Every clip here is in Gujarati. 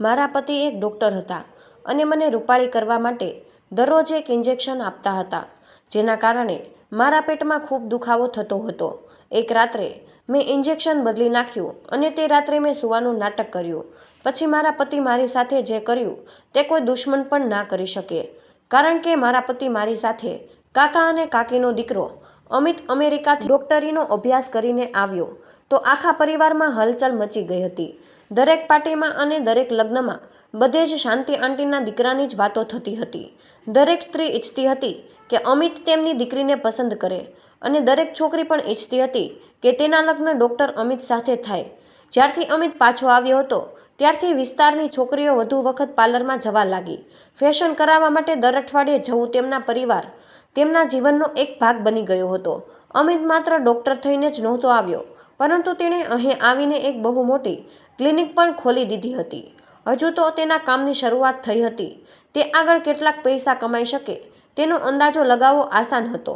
મારા પતિ એક ડૉક્ટર હતા અને મને રૂપાળી કરવા માટે દરરોજ એક ઇન્જેક્શન આપતા હતા, જેના કારણે મારા પેટમાં ખૂબ દુખાવો થતો હતો. એક રાત્રે મેં ઇન્જેક્શન બદલી નાખ્યું અને તે રાત્રે મેં સૂવાનું નાટક કર્યું. પછી મારા પતિ મારી સાથે જે કર્યું તે કોઈ દુશ્મન પણ ના કરી શકે. કારણ કે મારા પતિ મારી સાથે કાકા અને કાકીનો દીકરો અમિત અમેરિકાથી ડોક્ટરીનો અભ્યાસ કરીને આવ્યો, તો આખા પરિવારમાં હલચલ મચી ગઈ હતી. દરેક પાર્ટીમાં અને દરેક લગ્નમાં બધે જ શાંતિ આંટીના દીકરાની જ વાતો થતી હતી. દરેક સ્ત્રી ઈચ્છતી હતી કે અમિત તેમની દીકરીને પસંદ કરે અને દરેક છોકરી પણ ઈચ્છતી હતી કે તેના લગ્ન ડૉક્ટર અમિત સાથે થાય. જ્યારથી અમિત પાછો આવ્યો હતો, ત્યારથી વિસ્તારની છોકરીઓ વધુ વખત પાર્લરમાં જવા લાગી. ફેશન કરાવવા માટે દર અઠવાડિયે જવું તેમના પરિવાર, તેમના જીવનનો એક ભાગ બની ગયો હતો. અમિત માત્ર ડૉક્ટર થઈને જ નહોતો આવ્યો, પરંતુ તેણે અહીં આવીને એક બહુ મોટી ક્લિનિક પણ ખોલી દીધી હતી. હજુ તો તેના કામની શરૂઆત થઈ હતી. તે આગળ કેટલાક પૈસા કમાઈ શકે તેનો અંદાજો લગાવવો આસાન હતો.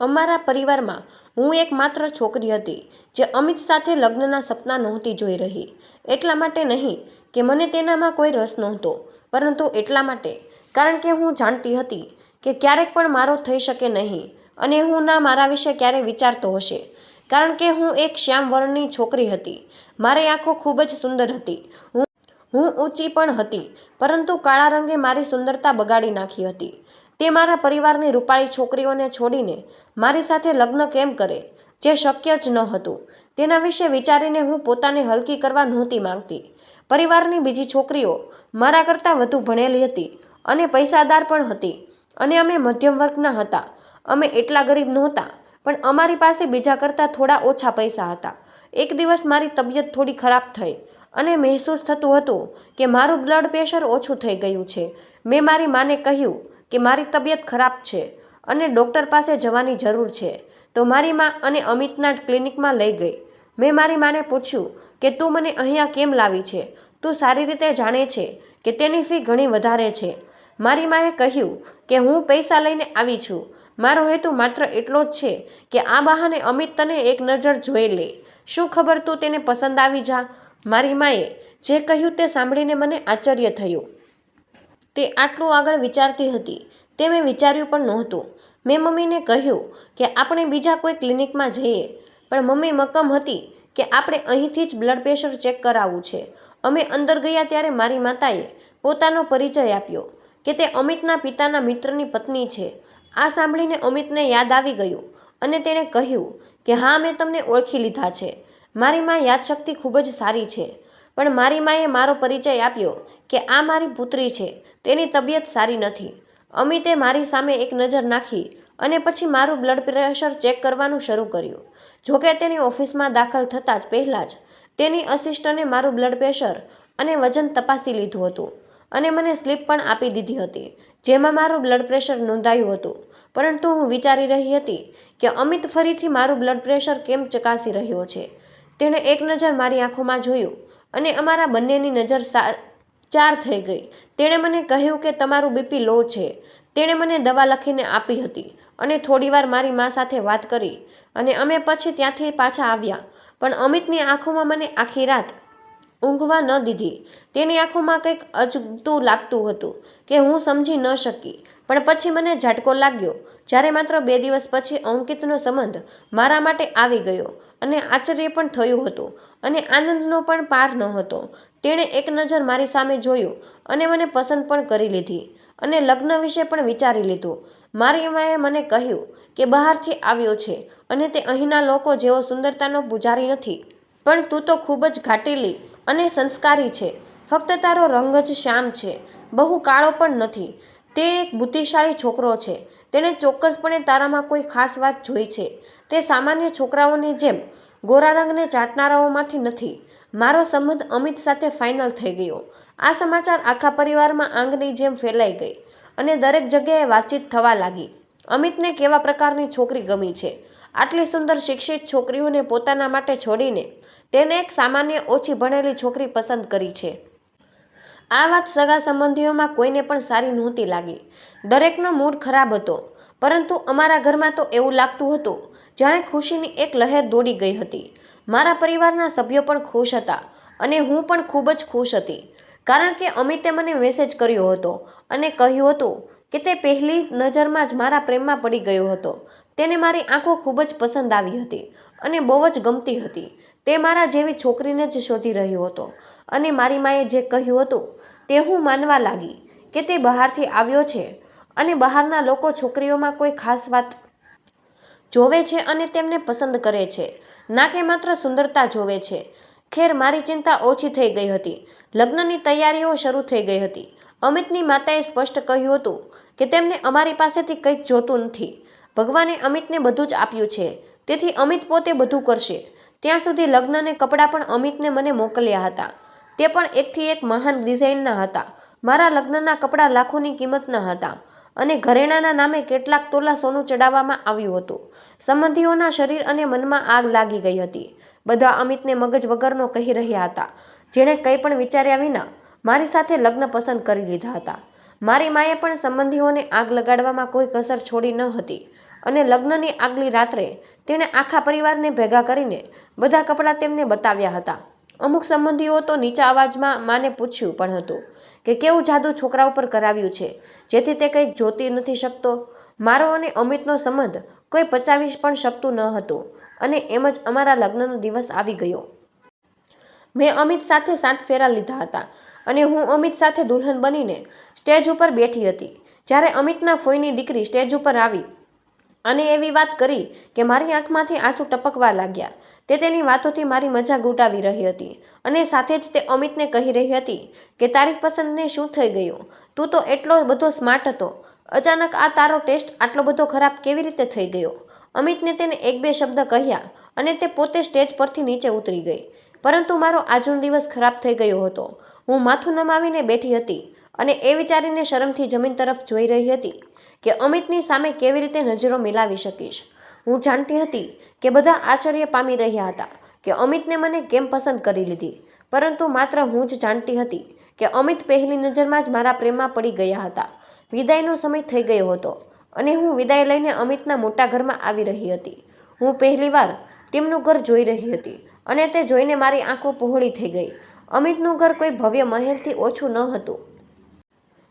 અમારા પરિવારમાં હું એક માત્ર છોકરી હતી, જે અમિત સાથે લગ્નના સપના નહોતી જોઈ રહી. એટલા માટે નહીં કે મને તેનામાં કોઈ રસ નહોતો, પરંતુ એટલા માટે. કારણ કે હું જાણતી હતી કે ક્યારેક પણ મારો થઈ શકે નહીં અને હું ના મારા વિશે ક્યારેય વિચારતો હશે. કારણ કે હું એક શ્યામ વર્ણની છોકરી હતી. મારી આંખો ખૂબ જ સુંદર હતી. હું હું ઊંચી પણ હતી, પરંતુ કાળા રંગે મારી સુંદરતા બગાડી નાખી હતી. તે મારા પરિવારની રૂપાળી છોકરીઓને છોડીને મારી સાથે લગ્ન કેમ કરે, જે શક્ય જ ન હતું. તેના વિશે વિચારીને હું પોતાને હલકી કરવા નહોતી માંગતી. પરિવારની બીજી છોકરીઓ મારા કરતાં વધુ ભણેલી હતી અને પૈસાદાર પણ હતી. અને અમે મધ્યમ વર્ગના હતા. અમે એટલા ગરીબ નહોતા પણ અમારી પાસે બીજા કરતાં થોડા ઓછા પૈસા હતા. એક દિવસ મારી તબિયત થોડી ખરાબ થઈ અને મહેસૂસ થતું હતું કે મારું બ્લડ પ્રેશર ઓછું થઈ ગયું છે. મેં મારી માને કહ્યું કે મારી તબિયત ખરાબ છે અને ડૉક્ટર પાસે જવાની જરૂર છે. તો મારી મા અને અમિતના ક્લિનિકમાં લઈ ગઈ. મેં મારી માને પૂછ્યું કે તું મને અહીંયા કેમ લાવી છે? તું સારી રીતે જાણે છે કે તેની ફી ઘણી વધારે છે. મારી માએ કહ્યું કે હું પૈસા લઈને આવી છું. મારો હેતુ માત્ર એટલો જ છે કે આ બહાને અમિત તને એક નજર જોઈ લે. શું ખબર તું તેને પસંદ આવી જા? મારી માએ જે કહ્યું તે સાંભળીને મને આશ્ચર્ય થયું. તે આટલું આગળ વિચારતી હતી. તે મેં વિચાર્યું પણ નહોતું. મેં મમ્મીને કહ્યું કે આપણે બીજા કોઈ ક્લિનિકમાં જઈએ. પણ મમ્મી મક્કમ હતી કે આપણે અહીંથી જ બ્લડ પ્રેશર ચેક કરાવવું છે. અમે અંદર ગયા ત્યારે મારી માતાએ પોતાનો પરિચય આપ્યો કે તે અમિતના પિતાના મિત્રની પત્ની છે. આ સાંભળીને અમિતને યાદ આવી ગયું અને તેણે કહ્યું કે હા, મેં તમને ઓળખી લીધા છે. મારી મા યાદશક્તિ ખૂબ જ સારી છે. પણ મારી માએ મારો પરિચય આપ્યો કે આ મારી પુત્રી છે. તેની તબિયત સારી નથી. અમિતે મારી સામે એક નજર નાખી અને પછી મારું બ્લડ પ્રેશર ચેક કરવાનું શરૂ કર્યું. જોકે તેની ઓફિસમાં દાખલ થતાં જ પહેલાં જ તેની અસિસ્ટન્ટે મારું બ્લડ પ્રેશર અને વજન તપાસી લીધું હતું. અને મને સ્લીપ પણ આપી દીધી હતી, જેમાં મારું બ્લડ પ્રેશર નોંધાયું હતું. પરંતુ હું વિચારી રહી હતી કે અમિત ફરીથી મારું બ્લડ પ્રેશર કેમ ચકાસી રહ્યો છે? તેણે એક નજર મારી આંખોમાં જોયું અને અમારા બંનેની નજર ચાર થઈ ગઈ. તેણે મને કહ્યું કે તમારું બીપી લો છે. તેણે મને દવા લખીને આપી હતી અને થોડીવાર મારી મા સાથે વાત કરી અને અમે પછી ત્યાંથી પાછા આવ્યા. પણ અમિતની આંખોમાં મને આખી રાત ઊંઘવા ન દીધી. તેની આંખોમાં કંઈક અજુગતું લાગતું હતું કે હું સમજી ન શકી. પણ પછી મને ઝાટકો લાગ્યો. જ્યારે માત્ર બે દિવસ પછી અંકિતનો સંબંધ મારા માટે આવી ગયો અને આશ્ચર્ય પણ થયું હતું અને આનંદનો પણ પાર ન હતો તેણે એક નજર મારી સામે જોયું અને મને પસંદ પણ કરી લીધી અને લગ્ન વિશે પણ વિચારી લીધું. મારી માએ મને કહ્યું કે બહારથી આવ્યો છે અને તે અહીંના લોકો જેવો સુંદરતાનો પૂજારી નથી. પણ તું તો ખૂબ જ ઘાટેલી અને સંસ્કારી છે. ફક્ત તારો રંગ જ શ્યામ છે. બહુ કાળો પણ નથી. તે એક બુદ્ધિશાળી છોકરો છે. તેણે ચોક્કસપણે તારામાં કોઈ ખાસ વાત જોઈ છે. તે સામાન્ય છોકરાઓની જેમ ગોરા રંગને ચાટનારાઓમાંથી નથી. મારો સંબંધ અમિત સાથે ફાઇનલ થઈ ગયો. આ સમાચાર આખા પરિવારમાં આંગની જેમ ફેલાઈ ગઈ અને દરેક જગ્યાએ વાતચીત થવા લાગી. અમિતને કેવા પ્રકારની છોકરી ગમી છે? આટલી સુંદર શિક્ષિત છોકરીઓને પોતાના માટે છોડીને તેને એક સામાન્ય ઓછી ભણેલી છોકરી પસંદ કરી છે. આ વાત સગા સંબંધીઓમાં કોઈને પણ સારી નહોતી લાગી. દરેકનો મૂડ ખરાબ હતો, પરંતુ અમારા ઘરમાં તો એવું લાગતું હતું, જાણે ખુશીની એક લહેર દોડી ગઈ હતી. મારા પરિવારના સભ્યો પણ ખુશ હતા અને હું પણ ખૂબ જ ખુશ હતી, કારણ કે અમિતે મને મેસેજ કર્યો હતો અને કહ્યું હતું કે તે પહેલી નજરમાં જ મારા પ્રેમમાં પડી ગયો હતો. તેને મારી આંખો ખૂબ જ પસંદ આવી હતી અને બહુ જ ગમતી હતી. તે મારા જેવી છોકરીને જ શોધી રહ્યો હતો. અને મારી માએ જે કહ્યું હતું તે હું માનવા લાગી કે તે બહારથી આવ્યો છે અને બહારના લોકો છોકરીઓમાં કોઈ ખાસ વાત જોવે છે અને તેમને પસંદ કરે છે. ના કે માત્ર સુંદરતા જોવે છે. ખેર મારી ચિંતા ઓછી થઈ ગઈ હતી. લગ્નની તૈયારીઓ શરૂ થઈ ગઈ હતી. અમિતની માતાએ સ્પષ્ટ કહ્યું હતું કે તેમને અમારી પાસેથી કંઈક જોતું નથી. ભગવાને અમિતને બધું જ આપ્યું છે. તેથી અમિત પોતે બધું કરશે. ત્યાં સુધી લગ્નને કપડાં પણ અમિતને મને મોકલ્યા હતા. તે પણ એકથી એક મહાન ડિઝાઇનના હતા. મારા લગ્નના કપડાં લાખોની કિંમતના હતા અને ઘરેણાના નામે કેટલાક તોલા સોનું ચડાવવામાં આવ્યું હતું. સંબંધીઓના શરીર અને મનમાં આગ લાગી ગઈ હતી. બધા અમિતને મગજ વગરનો કહી રહ્યા હતા. જેણે કંઈ પણ વિચાર્યા વિના મારી સાથે લગ્ન પસંદ કરી લીધા હતા. મારી માએ પણ સંબંધીઓને આગ લગાડવામાં કોઈ કસર છોડી ન હતી. અને લગ્નની આગલી રાત્રે તેણે આખા પરિવારને ભેગા કરીને બધા કપડાં તેમને બતાવ્યા હતા. અમુક સંબંધીઓ તો નીચા અવાજમાં માને પૂછ્યું પણ હતું કે કેવું જાદુ છોકરા ઉપર કરાવ્યું છે? જેથી તે કંઈક જોતી નથી શકતો. મારો અને અમિતનો સંબંધ કોઈ પચાવી પણ શકતું ન હતું અને એમ જ અમારા લગ્નનો દિવસ આવી ગયો. મેં અમિત સાથે સાત ફેરા લીધા હતા અને હું અમિત સાથે દુલ્હન બનીને સ્ટેજ ઉપર બેઠી હતી. જ્યારે અમિતના ફોઈની દીકરી સ્ટેજ ઉપર આવી અને એવી વાત કરી કે મારી આંખમાંથી આંસુ ટપકવા લાગ્યા. તે તેની વાતોથી મારી મજાક ઉડાવી રહી હતી અને સાથે જ તે અમિતને કહી રહી હતી કે તારી પસંદને શું થઈ ગયું? તું તો એટલો બધો સ્માર્ટ હતો. અચાનક આ તારો ટેસ્ટ આટલો બધો ખરાબ કેવી રીતે થઈ ગયો? અમિતને તેને એક બે શબ્દ કહ્યા અને તે પોતે સ્ટેજ પરથી નીચે ઉતરી ગઈ. પરંતુ મારો આજનો દિવસ ખરાબ થઈ ગયો હતો. હું માથું નમાવીને બેઠી હતી. અને એ વિચારીને શરમથી જમીન તરફ જોઈ રહી હતી કે અમિતની સામે કેવી રીતે નજરો મિલાવી શકીશ. હું જાણતી હતી કે બધા આશ્ચર્ય પામી રહ્યા હતા કે અમિતને મને કેમ પસંદ કરી લીધી. પરંતુ માત્ર હું જ જાણતી હતી કે અમિત પહેલી નજરમાં જ મારા પ્રેમમાં પડી ગયા હતા. વિદાયનો સમય થઈ ગયો હતો અને હું વિદાય લઈને અમિતના મોટા ઘરમાં આવી રહી હતી. હું પહેલીવાર તેમનું ઘર જોઈ રહી હતી અને તે જોઈને મારી આંખો પહોળી થઈ ગઈ. અમિતનું ઘર કોઈ ભવ્ય મહેલથી ઓછું ન હતું.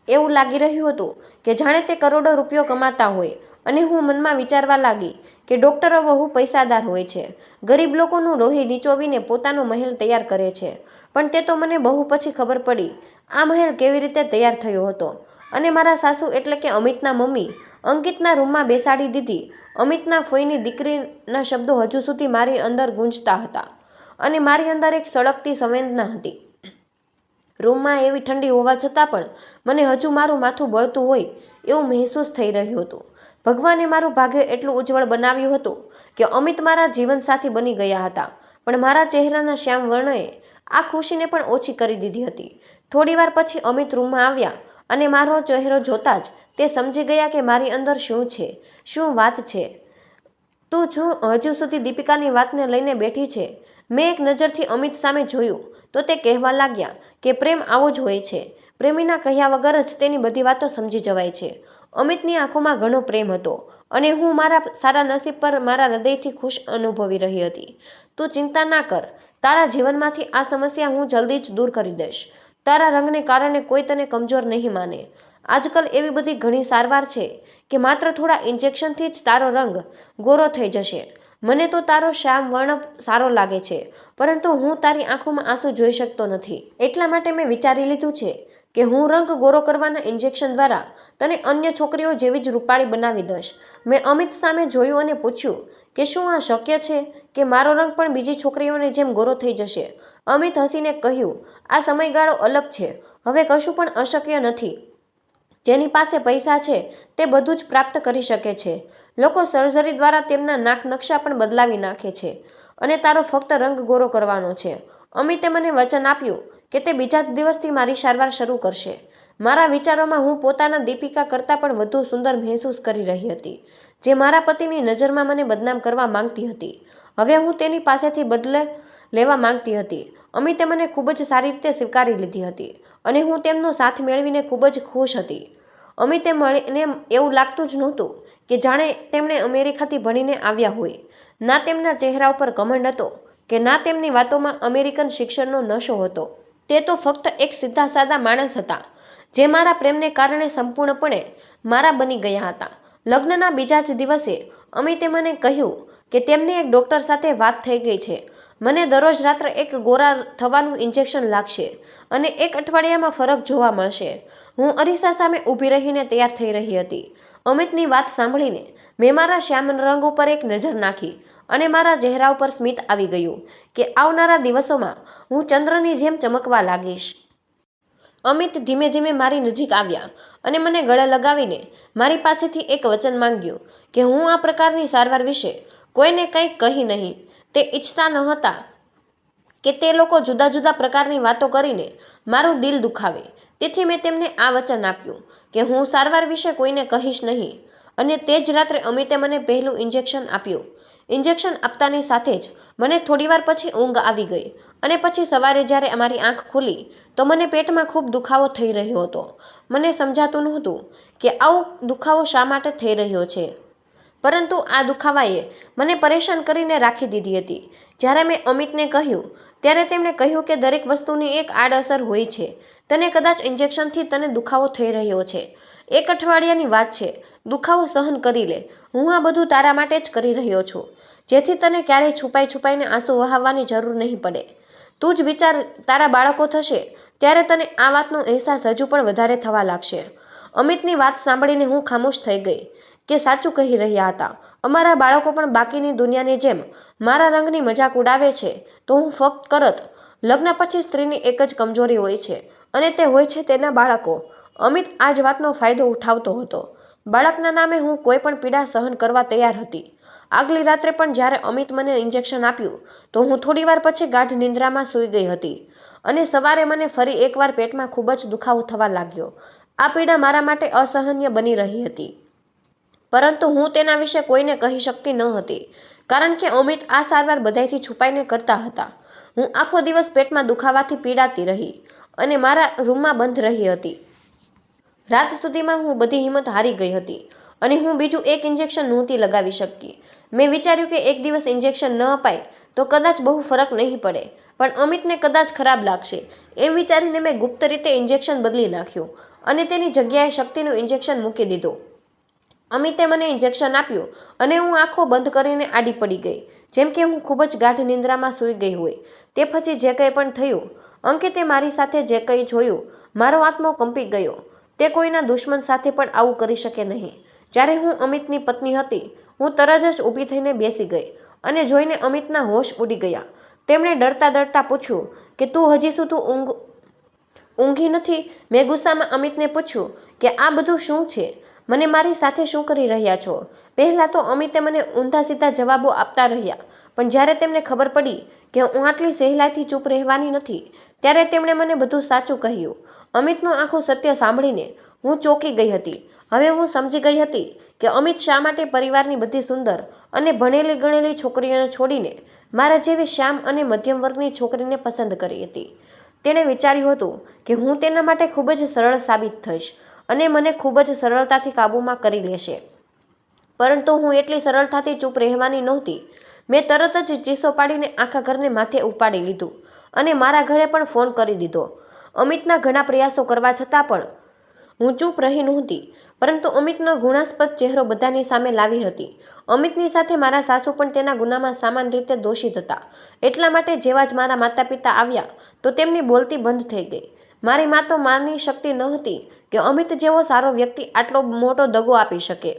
એવું લાગી રહ્યું હતું કે જાણે તે કરોડો રૂપિયો કમાતા હોય. અને હું મનમાં વિચારવા લાગી કે ડૉક્ટરો બહુ પૈસાદાર હોય છે. ગરીબ લોકોનું લોહી નીચોવીને પોતાનો મહેલ તૈયાર કરે છે. પણ તે તો મને બહુ પછી ખબર પડી, આ મહેલ કેવી રીતે તૈયાર થયો હતો? અને મારા સાસુ એટલે કે અમિતના મમ્મી અંકિતના રૂમમાં બેસાડી દીધી. અમિતના ફોઈની દીકરીના શબ્દો હજુ સુધી મારી અંદર ગુંજતા હતા. અને મારી અંદર એક સળગતી સંવેદના હતી. રૂમમાં એવી ઠંડી હોવા છતાં પણ મને હજુ મારું માથું બળતું હોય એવું મહેસૂસ થઈ રહ્યું હતું. ભગવાને મારું ભાગ્ય એટલું ઉજ્જવળ બનાવ્યું હતું કે અમિત મારા જીવનસાથી બની ગયા હતા. પણ મારા ચહેરાના શ્યામ વર્ણએ આ ખુશીને પણ ઓછી કરી દીધી હતી. થોડીવાર પછી અમિત રૂમમાં આવ્યા અને મારો ચહેરો જોતા જ તે સમજી ગયા કે મારી અંદર શું છે, શું વાત છે. તું જો હજુ સુધી દીપિકાની વાતને લઈને બેઠી છે. મેં એક નજરથી અમિત સામે જોયું તો તે કહેવા લાગ્યા કે પ્રેમ આવો જ હોય છે. પ્રેમીના કહ્યા વગર જ તેની બધી વાતો સમજી જવાય છે. અમિતની આંખોમાં ઘણો પ્રેમ હતો અને હું મારા સારા નસીબ પર મારા હૃદયથી ખુશ અનુભવી રહી હતી. તું ચિંતા ના કર. તારા જીવનમાંથી આ સમસ્યા હું જલ્દી જ દૂર કરી દઈશ. તારા રંગને કારણે કોઈ તને કમજોર નહીં માને. આજકાલ એવી બધી ઘણી સારવાર છે કે માત્ર થોડા ઇન્જેક્શનથી જ તારો રંગ ગોરો થઈ જશે. મને તો તારો શ્યામ વર્ણ સારો લાગે છે, પરંતુ હું તારી આંખોમાં આંસુ જોઈ શકતો નથી. એટલા માટે મેં વિચારી લીધું છે કે હું રંગ ગોરો કરવાના ઇન્જેક્શન દ્વારા તને અન્ય છોકરીઓ જેવી જ રૂપાળી બનાવી દઈશ. મેં અમિત સામે જોયું અને પૂછ્યું કે શું આ શક્ય છે કે મારો રંગ પણ બીજી છોકરીઓને જેમ ગોરો થઈ જશે? અમિત હસીને કહ્યું, આ સમયગાળો અલગ છે, હવે કશું પણ અશક્ય નથી. જેની પાસે પૈસા છે, તે બધું જ પ્રાપ્ત કરી શકે છે. લોકો સર્જરી દ્વારા તેમના નાક નકશા પણ બદલાવી નાખે છે અને તારો ફક્ત રંગ ગોરો કરવાનો છે. અમિતે મને વચન આપ્યું કે તે બીજા જ દિવસથી મારી સારવાર શરૂ કરશે. મારા વિચારોમાં હું પોતાના દીપિકા કરતાં પણ વધુ સુંદર મહેસૂસ કરી રહી હતી, જે મારા પતિની નજરમાં મને બદનામ કરવા માંગતી હતી. હવે હું તેની પાસેથી બદલે લેવા માંગતી હતી. અમિતે મને ખૂબ જ સારી રીતે સ્વીકારી લીધી હતી અને હું તેમનો સાથ મેળવીને ખૂબ જ ખુશ હતી. અમિતે મળીને એવું લાગતું જ નહોતું કે જાણે તેમણે અમેરિકાથી ભણીને આવ્યા હોય. ના તેમના ચહેરા ઉપર ઘમંડ હતો કે ના તેમની વાતોમાં અમેરિકન શિક્ષણનો નશો હતો. તે તો ફક્ત એક સીધા સાદા માણસ હતા, જે મારા પ્રેમને કારણે સંપૂર્ણપણે મારા બની ગયા હતા. લગ્નના બીજા જ દિવસે અમિતે મને કહ્યું કે તેમની એક ડૉક્ટર સાથે વાત થઈ ગઈ છે. મને દરરોજ રાત્રે એક ગોરા થવાનું ઇન્જેક્શન લાગશે અને એક અઠવાડિયામાં ફરક જોવા મળશે. હું અરીસા સામે ઊભી રહીને તૈયાર થઈ રહી હતી. અમિતની વાત સાંભળીને મેં મારા શ્યામ રંગ ઉપર એક નજર નાખી અને મારા ચહેરા ઉપર સ્મિત આવી ગયું કે આવનારા દિવસોમાં હું ચંદ્રની જેમ ચમકવા લાગીશ. અમિત ધીમે ધીમે મારી નજીક આવ્યા અને મને ગળે લગાવીને મારી પાસેથી એક વચન માંગ્યું કે હું આ પ્રકારની સારવાર વિશે કોઈને કંઈ કહી નહીં. તે ઈચ્છતા ન હતા કે તે લોકો જુદા જુદા પ્રકારની વાતો કરીને મારું દિલ દુખાવે. તેથી મેં તેમને આ વચન આપ્યું કે હું સારવાર વિશે કોઈને કહીશ નહીં. અને તે જ રાત્રે અમિતે મને પહેલું ઇન્જેક્શન આપ્યું. ઇન્જેક્શન આપતાની સાથે જ મને થોડીવાર પછી ઊંઘ આવી ગઈ અને પછી સવારે જ્યારે અમારી આંખ ખુલી તો મને પેટમાં ખૂબ દુખાવો થઈ રહ્યો હતો. મને સમજાતું નહોતું કે આવો દુખાવો શા માટે થઈ રહ્યો છે. પરંતુ આ દુખાવાએ મને પરેશાન કરીને રાખી દીધી હતી. જ્યારે મેં અમિતને કહ્યું, ત્યારે તેમણે કહ્યું કે દરેક વસ્તુની એક આડઅસર હોય છે. તને કદાચ ઇન્જેક્શનથી તને દુખાવો થઈ રહ્યો છે. એક અઠવાડિયાની વાત છે. દુખાવો સહન કરી લે. હું આ બધું તારા માટે જ કરી રહ્યો છું. જેથી તને ક્યારેય છુપાઈ છુપાઈને આંસુ વહાવવાની જરૂર નહીં પડે. તું જ વિચાર, તારા બાળકો થશે, ત્યારે તને આ વાતનો અહેસાસ હજુ પણ વધારે થવા લાગશે. અમિતની વાત સાંભળીને હું ખામોશ થઈ ગઈ. કે સાચું કહી રહ્યા હતા. અમારા બાળકો પણ બાકીની દુનિયાની જેમ મારા રંગની મજાક ઉડાવે છે. તો હું ફક્ત કરત. લગ્ન પછી સ્ત્રીની એક જ કમજોરી હોય છે અને તે હોય છે તેના બાળકો. અમિત આ જ વાતનો ફાયદો ઉઠાવતો હતો. બાળકના નામે હું કોઈ પણ પીડા સહન કરવા તૈયાર હતી. આગલી રાત્રે પણ જ્યારે અમિત મને ઇન્જેક્શન આપ્યું, તો હું થોડીવાર પછી ગાઢ નિંદ્રામાં સૂઈ ગઈ હતી. અને સવારે મને ફરી એકવાર પેટમાં ખૂબ જ દુખાવો થવા લાગ્યો. આ પીડા મારા માટે અસહનીય બની રહી હતી. પરંતુ હું તેના વિશે કોઈને કહી શકતી ન હતી. કારણ કે અમિત આ સારવાર બધાથી છુપાઈને કરતા હતા. હું આખો દિવસ પેટમાં દુખાવાથી પીડાતી રહી અને મારા રૂમમાં બંધ રહી હતી. રાત સુધીમાં હું બધી હિંમત હારી ગઈ હતી અને હું બીજું એક ઇન્જેક્શન નહોતી લગાવી શકી. મેં વિચાર્યું કે એક દિવસ ઇન્જેક્શન ન અપાય તો કદાચ બહુ ફરક નહીં પડે, પણ અમિતને કદાચ ખરાબ લાગશે એમ વિચારીને મેં ગુપ્ત રીતે ઇન્જેક્શન બદલી નાખ્યું અને તેની જગ્યાએ શક્તિનું ઇન્જેક્શન મૂકી દીધું. અમિતે મને ઇન્જેક્શન આપ્યું અને હું આંખો બંધ કરીને આડી પડી ગઈ, જેમ કે હું ખૂબ જ ગાઢ નિંદ્રામાં સૂઈ ગઈ હોય. તે પછી જે કંઈ પણ થયું, અંકિતે મારી સાથે જે કંઈ જોયું, મારો આત્મો કંપી ગયો. તે કોઈના દુશ્મન સાથે પણ આવું કરી શકે નહીં. જ્યારે હું અમિતની પત્ની હતી, હું તરત જ ઊભી થઈને બેસી ગઈ અને જોઈને અમિતના હોશ ઉડી ગયા. તેમણે ડરતા ડરતા પૂછ્યું કે તું હજી સુધી ઊંઘ, ઊંઘી નથી? મેં ગુસ્સામાં અમિતને પૂછ્યું કે આ બધું શું છે? મને મારી સાથે શું કરી રહ્યા છો? પહેલાં તો અમિતે મને ઊંધા સીધા જવાબો આપતા રહ્યા. પણ જ્યારે તેમને ખબર પડી કે હું આટલી સહેલાઈથી ચૂપ રહેવાની નથી, ત્યારે તેમણે મને બધું સાચું કહ્યું. અમિતનું આખું સત્ય સાંભળીને હું ચોંકી ગઈ હતી. હવે હું સમજી ગઈ હતી કે અમિત શા માટે પરિવારની બધી સુંદર અને ભણેલી ગણેલી છોકરીઓને છોડીને મારા જેવી શ્યામ અને મધ્યમ વર્ગની છોકરીને પસંદ કરી હતી. તેણે વિચાર્યું હતું કે હું તેના માટે ખૂબ જ સરળ સાબિત થઈશ. અને મને ખૂબ જ સરળતાથી કાબૂમાં કરી લેશે. પરંતુ હું એટલી સરળતાથી ચૂપ રહેવાની નહોતી. મેં તરત જ ચીસો પાડીને આખા ઘરને માથે ઉપાડી લીધું અને મારા ઘરે પણ ફોન કરી દીધો. અમિતના ઘણા પ્રયાસો કરવા છતાં પણ હું ચૂપ રહી નહોતી, પરંતુ અમિતનો ગુણાસ્પદ ચહેરો બધાની સામે લાવી હતી. અમિતની સાથે મારા સાસુ પણ તેના ગુનામાં સામાન રીતે દોષિત હતા. એટલા માટે જેવા જ મારા માતા પિતા આવ્યા, તો તેમની બોલતી બંધ થઈ ગઈ. મારી મા તો માની શકતી ન હતી કે અમિત જેવો સારો વ્યક્તિ આટલો મોટો દગો આપી શકે.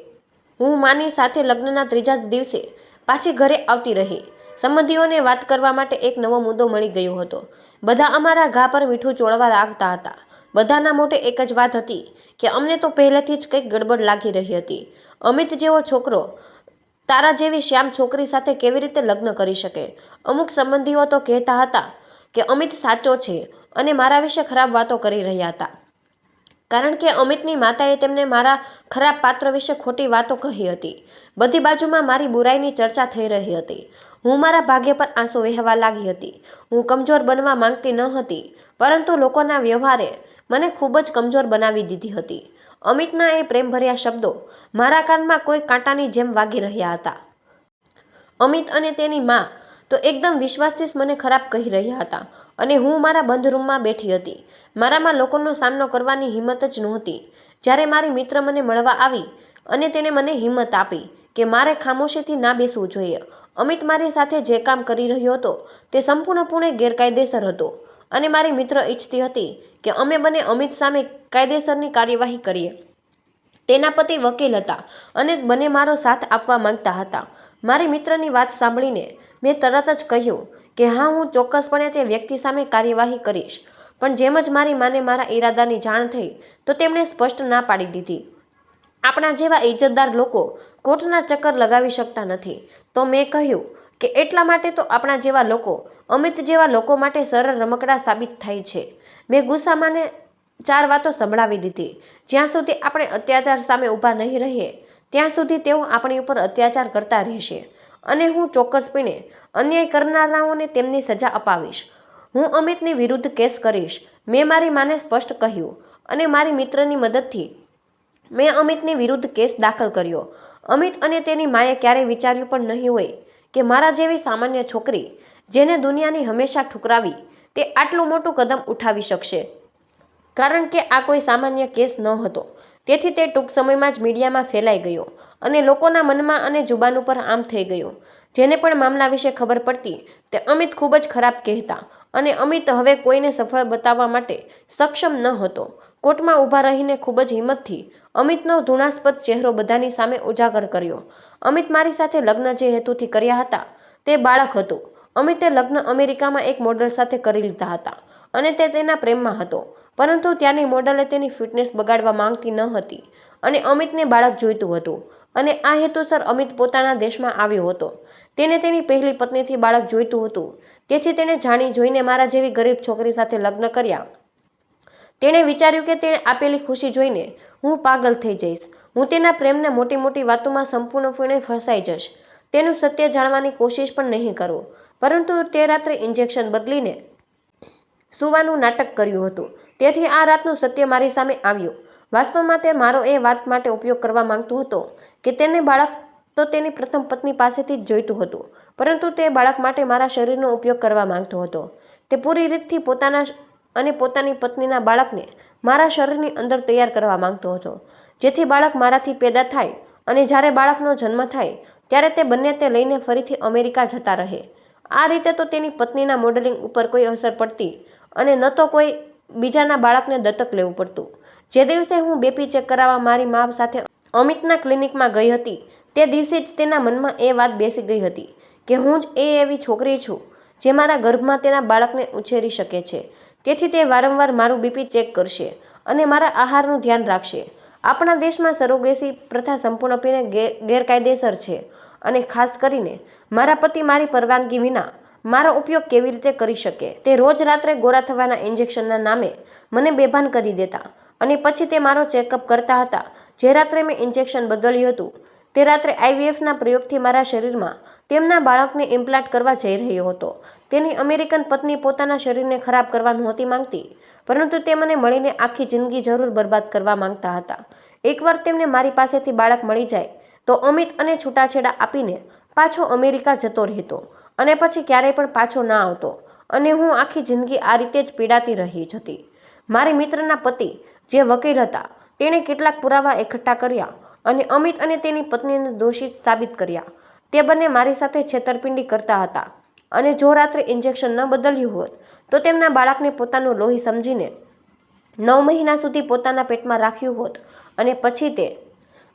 હું માની સાથે લગ્નના ત્રીજા જ દિવસે પાછી ઘરે આવતી રહી. સંબંધીઓને વાત કરવા માટે એક નવો મુદ્દો મળી ગયો હતો. બધા અમારા ઘા પર મીઠું ચોળવા લાગતા હતા. બધાના મોઢે એક જ વાત હતી કે અમને તો પહેલેથી જ કંઈક ગડબડ લાગી રહી હતી. અમિત જેવો છોકરો તારા જેવી શ્યામ છોકરી સાથે કેવી રીતે લગ્ન કરી શકે? અમુક સંબંધીઓ તો કહેતા હતા કે અમિત સાચો છે અને મારા વિશે ખરાબ વાતો કરી રહ્યા હતા. કારણ કે અમિતની માતાએ તેમને મારા ખરાબ પાત્ર વિશે ખોટી વાતો કહી હતી. બધી બાજુમાં મારી બુરાઈની ચર્ચા થઈ રહી હતી. હું મારા ભાગ્ય પર આંસુ વહેવા લાગી હતી. હું કમજોર બનવા માંગતી ન હતી, પરંતુ લોકોના વ્યવહારે મને ખૂબ જ કમજોર બનાવી દીધી હતી. અમિતના એ પ્રેમભર્યા શબ્દો મારા કાનમાં કોઈ કાંટાની જેમ વાગી રહ્યા હતા. અમિત અને તેની મા તો એકદમ વિશ્વાસથી જ મને ખરાબ કહી રહ્યા હતા. અને હું મારા બંધ રૂમમાં બેઠી હતી. મારામાં લોકોનો સામનો કરવાની હિંમત જ નહોતી. જ્યારે મારી મિત્ર મને મળવા આવી અને તેણે મને હિંમત આપી કે મારે ખામોશીથી ના બેસવું જોઈએ. અમિત મારી સાથે જે કામ કરી રહ્યો હતો તે સંપૂર્ણપણે ગેરકાયદેસર હતો અને મારી મિત્ર ઈચ્છતી હતી કે અમે બંને અમિત સામે કાયદેસરની કાર્યવાહી કરીએ. તેના પતિ વકીલ હતા અને બંને મારો સાથ આપવા માંગતા હતા. મારી મિત્રની વાત સાંભળીને મેં તરત જ કહ્યું કે હા, હું ચોક્કસપણે તે વ્યક્તિ સામે કાર્યવાહી કરીશ. પણ જેમ જ મારી માને મારા ઈરાદાની જાણ થઈ, તો તેમણે સ્પષ્ટ ના પાડી દીધી. આપણા જેવા ઇજ્જતદાર લોકો કોર્ટના ચક્કર લગાવી શકતા નથી. તો મેં કહ્યું કે એટલા માટે તો આપણા જેવા લોકો, અમિત જેવા લોકો માટે સરળ રમકડા સાબિત થાય છે. મેં ગુસ્સામાંને ચાર વાતો સંભળાવી દીધી. જ્યાં સુધી આપણે અત્યાચાર સામે ઊભા નહીં રહીએ, ત્યાં સુધી તેઓ આપણી ઉપર અત્યાચાર કરતા રહેશે. અને હું ચોક્કસપણે અન્યાય કરનારાઓને તેમની સજા અપાવીશ. હું અમિતની વિરુદ્ધ કેસ કરીશ. મેં મારી માને સ્પષ્ટ કહ્યું અને મારી મિત્રની મદદથી મેં અમિતની વિરુદ્ધ કેસ દાખલ કર્યો. અમિત અને તેની માએ ક્યારેય વિચાર્યું પણ નહીં હોય કે મારા જેવી સામાન્ય છોકરી જેને દુનિયાની હંમેશા ઠુકરાવી તે આટલું મોટું કદમ ઉઠાવી શકશે. કારણ કે આ કોઈ સામાન્ય કેસ ન હતો તેથી તે ટૂંક સમયમાં જ મીડિયામાં ફેલાઈ ગયો અને લોકોના મનમાં અને જુબાન ઉપર આમ થઈ ગયો. જેને પણ મામલા વિશે ખબર પડતી, તે અમિત ખૂબ જ ખરાબ કહેતા અને અમિત હવે કોઈને સફળ બતાવવા માટે સક્ષમ ન હતો. કોર્ટમાં ઊભા રહીને ખૂબ જ હિંમતથી અમિતનો ધૃણાસ્પદ ચહેરો બધાની સામે ઉજાગર કર્યો. અમિત મારી સાથે લગ્ન જે હેતુથી કર્યા હતા તે બાળક હતું. અમિતે લગ્ન અમેરિકામાં એક મોડલ સાથે કરી લીધા હતા અને તે તેના પ્રેમમાં હતો. પરંતુ ત્યાંની મોડલે તેની ફિટનેસ બગાડવા માંગતી ન હતી અને અમિતને બાળક જોઈતું હતું અને આ હેતુસર અમિત પોતાના દેશમાં આવ્યો હતો. તેને તેની પહેલી પત્નીથી બાળક જોઈતું હતું. તેથી તેણે જાણી જોઈને મારા જેવી ગરીબ છોકરી સાથે લગ્ન કર્યા. તેણે વિચાર્યું કે તેણે આપેલી ખુશી જોઈને હું પાગલ થઈ જઈશ. હું તેના પ્રેમને મોટી મોટી વાતોમાં સંપૂર્ણપણે ફસાઈ જઈશ. તેનું સત્ય જાણવાની કોશિશ પણ નહીં કરું. પરંતુ તે રાત્રે ઇન્જેક્શન બદલીને સુવાનું નાટક કર્યું હતું. તેથી આ રાતનું સત્ય મારી સામે આવ્યું. વાસ્તવમાં તે મારો એ વાત માટે ઉપયોગ કરવા માંગતો હતો કે તેને બાળક તો તેની પ્રથમ પત્ની પાસેથી જ જોઈતું હતું, પરંતુ તે બાળક માટે મારા શરીરનો ઉપયોગ કરવા માંગતો હતો. તે પૂરી રીતથી પોતાના અને પોતાની પત્નીના બાળકને મારા શરીરની અંદર તૈયાર કરવા માંગતો હતો. જેથી બાળક મારાથી પેદા થાય અને જ્યારે બાળકનો જન્મ થાય, ત્યારે તે બંને તે લઈને ફરીથી અમેરિકા જતા રહે. આ રીતે તો તેની પત્નીના મોડેલિંગ ઉપર કોઈ અસર પડતી અને ન તો કોઈ બીજાના બાળકને દત્તક લેવું પડતું. જે દિવસે હું બેપી ચેક કરાવવા મારી મા સાથે અમિતના ક્લિનિકમાં ગઈ હતી, તે દિવસે જ તેના મનમાં એ વાત બેસી ગઈ હતી કે હું જ એ એવી છોકરી છું જે મારા ગર્ભમાં તેના બાળકને ઉછેરી શકે છે. તેથી તે વારંવાર મારું બીપી ચેક કરશે અને મારા આહારનું ધ્યાન રાખશે. આપણા દેશમાં સરોગેસી પ્રથા સંપૂર્ણપણે ગેર ગેરકાયદેસર છે અને ખાસ કરીને મારા પતિ મારી પરવાનગી વિના મારો ઉપયોગ કેવી રીતે કરી શકે? તે રોજ રાત્રે ગોરા થવાના ઇન્જેક્શનના નામે મને બેભાન કરી દેતા અને પછી તે મારો ચેકઅપ કરતા હતા. જે રાત્રે મેં ઇન્જેક્શન બદલ્યું હતું, તે રાત્રે આઈવીએફના પ્રયોગથી મારા શરીરમાં તેમના બાળકને ઇમ્પ્લાન્ટ કરવા જઈ રહ્યો હતો. તેની અમેરિકન પત્ની પોતાના શરીરને ખરાબ કરવા નહોતી માંગતી, પરંતુ તે મને મળીને આખી જિંદગી જરૂર બરબાદ કરવા માંગતા હતા. એકવાર તેમને મારી પાસેથી બાળક મળી જાય, તો અમિત અને છૂટાછેડા આપીને પાછો અમેરિકા જતો રહેતો. અને પછી ક્યારેય પણ પાછો ના આવતો. અને હું આખી જિંદગી આ રીતે જ પીડાતી રહી જતી મારી મિત્રના પતિ જે વકીલ હતા, તેણે કેટલાક પુરાવા એકઠા કર્યા અને અમિત અને તેની પત્નીને દોષિત સાબિત કર્યા. તે બંને મારી સાથે છેતરપિંડી કરતા હતા. અને જો રાત્રે ઇન્જેક્શન ન બદલ્યું હોત, તો તેમના બાળકને પોતાનું લોહી સમજીને નવ મહિના સુધી પોતાના પેટમાં રાખ્યું હોત અને પછી તે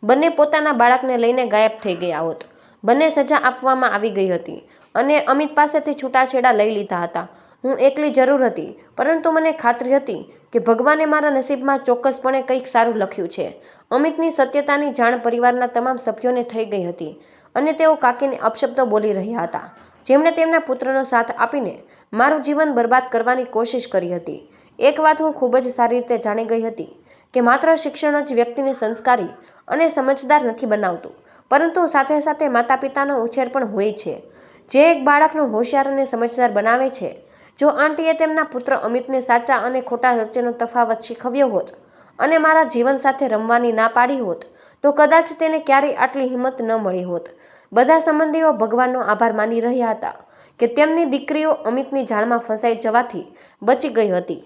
બંને પોતાના બાળકને લઈને ગાયબ થઈ ગયા હોત. બંને સજા આપવામાં આવી ગઈ હતી. અને અમિત પાસેથી છૂટાછેડા લઈ લીધા હતા. હું એકલી જરૂર હતી, પરંતુ મને ખાતરી હતી કે ભગવાને મારા નસીબમાં ચોક્કસપણે કંઈક સારું લખ્યું છે. અમિતની સત્યતાની જાણ પરિવારના તમામ સભ્યોને થઈ ગઈ હતી અને તેઓ કાકીને અપશબ્દો બોલી રહ્યા હતા. જેમણે તેમના પુત્રનો સાથ આપીને મારું જીવન બરબાદ કરવાની કોશિશ કરી હતી. એક વાત હું ખૂબ જ સારી રીતે જાણી ગઈ હતી કે માત્ર શિક્ષણ જ વ્યક્તિને સંસ્કારી અને સમજદાર નથી બનાવતું, પરંતુ સાથે સાથે માતા પિતાનો ઉછેર પણ હોય છે. જે એક બાળકનું હોશિયાર અને સમજદાર બનાવે છે. જો આંટીએ તેમના પુત્ર અમિતને સાચા અને ખોટા વચ્ચેનો તફાવત શીખવ્યો હોત અને મારા જીવન સાથે રમવાની ના પાડી હોત, તો કદાચ તેને ક્યારેય આટલી હિંમત ન મળી હોત. બધા સંબંધીઓ ભગવાનનો આભાર માની રહ્યા હતા કે તેમની દીકરીઓ અમિતની જાળમાં ફસાઈ જવાથી બચી ગઈ હતી.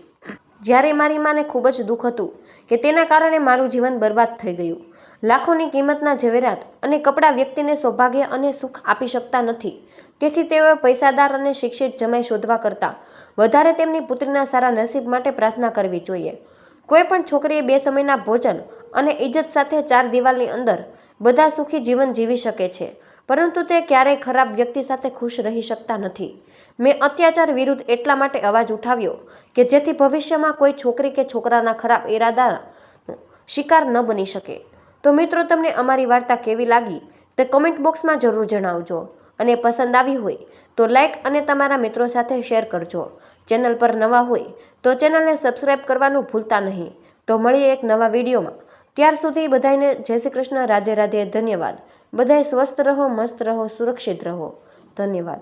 જ્યારે મારી માને ખૂબ જ દુઃખ હતું કે તેના કારણે મારું જીવન બરબાદ થઈ ગયું લાખોની કિંમતના ઝવેરાત અને કપડાં વ્યક્તિને સૌભાગ્ય અને સુખ આપી શકતા નથી. તેથી તેઓએ પૈસાદાર અને શિક્ષિત જમાઈ શોધવા કરતાં. વધારે તેમની પુત્રીના સારા નસીબ માટે પ્રાર્થના કરવી જોઈએ. કોઈ પણ છોકરીએ બે સમયના ભોજન અને ઇજ્જત સાથે ચાર દિવાલની અંદર બધા સુખી જીવન જીવી શકે છે. પરંતુ તે ક્યારેય ખરાબ વ્યક્તિ સાથે ખુશ રહી શકતા નથી. મેં અત્યાચાર વિરુદ્ધ એટલા માટે અવાજ ઉઠાવ્યો કે જેથી ભવિષ્યમાં કોઈ છોકરી કે છોકરાના ખરાબ ઇરાદા શિકાર ન બની શકે. તો મિત્રો, તમને અમારી વાર્તા કેવી લાગી? તે કોમેન્ટ બોક્સમાં જરૂર જણાવજો. અને પસંદ આવી હોય, તો લાઇક અને તમારા મિત્રો સાથે શેર કરજો. ચેનલ પર નવા હોય, તો ચેનલને સબસ્ક્રાઈબ કરવાનું ભૂલતા નહીં. તો મળીએ એક નવા વિડીયોમાં. ત્યાર સુધી બધાને જય શ્રી કૃષ્ણ, રાધે રાધે, ધન્યવાદ. બધાય સ્વસ્થ રહો, મસ્ત રહો, સુરક્ષિત રહો. ધન્યવાદ.